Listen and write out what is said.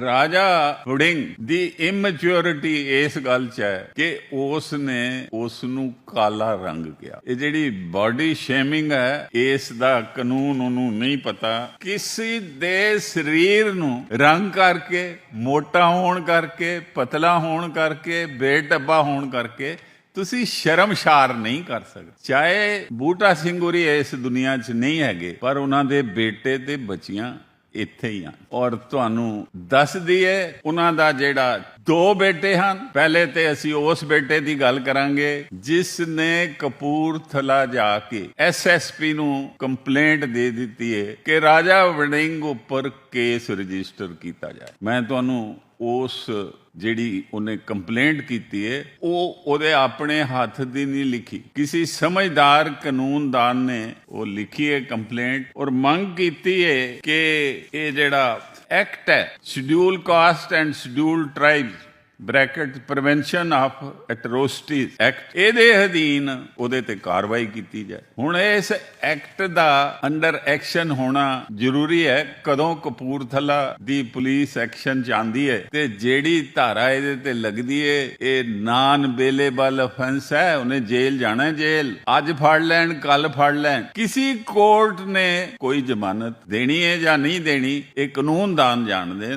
ਰਾਜਾ ਵੜਿੰਗ ਦੀ ਇਮੈਚੁਰਿਟੀ ਇਸ ਗੱਲ 'ਚ ਹੈ ਕਿ ਉਸ ਨੇ ਉਸ ਨੂੰ ਕਾਲਾ ਰੰਗ ਕਿਹਾ। ਇਹ ਜਿਹੜੀ ਬਾਡੀ ਸ਼ੇਮਿੰਗ ਹੈ, ਇਸ ਦਾ ਕਾਨੂੰਨ ਉਹਨੂੰ ਨਹੀਂ ਪਤਾ। ਕਿਸੇ ਦੇ ਸਰੀਰ ਨੂੰ ਰੰਗ ਕਰਕੇ, ਮੋਟਾ ਹੋਣ ਕਰਕੇ, ਪਤਲਾ ਹੋਣ ਕਰਕੇ, ਬੇਟੱਬਾ ਹੋਣ ਕਰਕੇ ਤੁਸੀਂ ਸ਼ਰਮਸ਼ਾਰ ਨਹੀਂ ਕਰ ਸਕਦੇ। ਚਾਹੇ ਬੂਟਾ ਸਿੰਘ ਹੋਰੀ ਇਸ ਦੁਨੀਆ 'ਚ ਨਹੀਂ ਹੈਗੇ, ਪਰ ਉਹਨਾਂ ਦੇ ਬੇਟੇ ਤੇ ਬੱਚੀਆਂ ਇੱਥੇ ਹੀ ਹਨ ਔਰ ਤੁਹਾਨੂੰ ਦੱਸਦੀ ਹੈ ਉਹਨਾਂ ਦਾ ਜਿਹੜਾ ਦੋ ਬੇਟੇ ਹਨ। ਪਹਿਲੇ ਤੇ ਅਸੀਂ ਉਸ ਬੇਟੇ ਦੀ ਗੱਲ ਕਰਾਂਗੇ ਜਿਸ ਨੇ ਕਪੂਰਥਲਾ ਜਾ ਕੇ ਐਸਐਸਪੀ ਨੂੰ ਕੰਪਲੇਂਟ ਦੇ ਦਿੱਤੀ ਹੈ ਕਿ ਰਾਜਾ ਵੜਿੰਗ ਉੱਪਰ ਕੇਸ ਰਜਿਸਟਰ ਕੀਤਾ ਜਾਏ। ਮੈਂ ਤੁਹਾਨੂੰ ਉਸ ਜਿਹੜੀ ਉਹਨੇ ਕੰਪਲੇਂਟ ਕੀਤੀ ਹੈ ਉਹ ਉਹਦੇ ਆਪਣੇ ਹੱਥ ਦੀ ਨਹੀਂ ਲਿਖੀ। ਕਿਸੇ ਸਮਝਦਾਰ ਕਾਨੂੰਨਦਾਨ ਨੇ ਉਹ ਲਿਖੀ ਹੈ ਕੰਪਲੇਂਟ ਔਰ ਮੰਗ ਕੀਤੀ ਹੈ ਕਿ ਇਹ ਜਿਹੜਾ ਐਕਟ ਹੈ schedule caste and schedule tribes bracket prevention of atrocities act. ਇਹਦੇ ਅਧੀਨ ਉਹਦੇ ਤੇ ਕਾਰਵਾਈ ਕੀਤੀ ਜਾਏ। ਹੁਣ ਇਸ ਐਕਟ ਦਾ ਅੰਡਰ ਐਕਸ਼ਨ ਹੋਣਾ ਜ਼ਰੂਰੀ ਹੈ। ਕਦੋਂ ਕਪੂਰਥਲਾ ਦੀ ਪੁਲਿਸ ਐਕਸ਼ਨ ਚ ਆਂਦੀ ਹੈ ਤੇ ਜਿਹੜੀ ਧਾਰਾ ਇਹਦੇ ਤੇ ਲੱਗਦੀ ਹੈ ਇਹ ਨਾਨ ਬੇਲੇਬਲ ਅਫੈਂਸ ਹੈ। ਉਹਨੇ ਜੇਲ੍ਹ ਜਾਣਾ ਹੈ, ਜੇਲ੍ਹ। ਅੱਜ ਫੜ ਲੈਣ ਕੱਲ ਫੜ ਲੈਣ। ਕਿਸੇ ਕੋਰਟ ਨੇ ਕੋਈ ਜ਼ਮਾਨਤ ਦੇਣੀ ਹੈ ਜਾਂ ਨਹੀਂ ਦੇਣੀ ਇਹ ਕਾਨੂੰਨ ਕਾਨੂੰਨਦਾਨ ਜਾਣਦੇ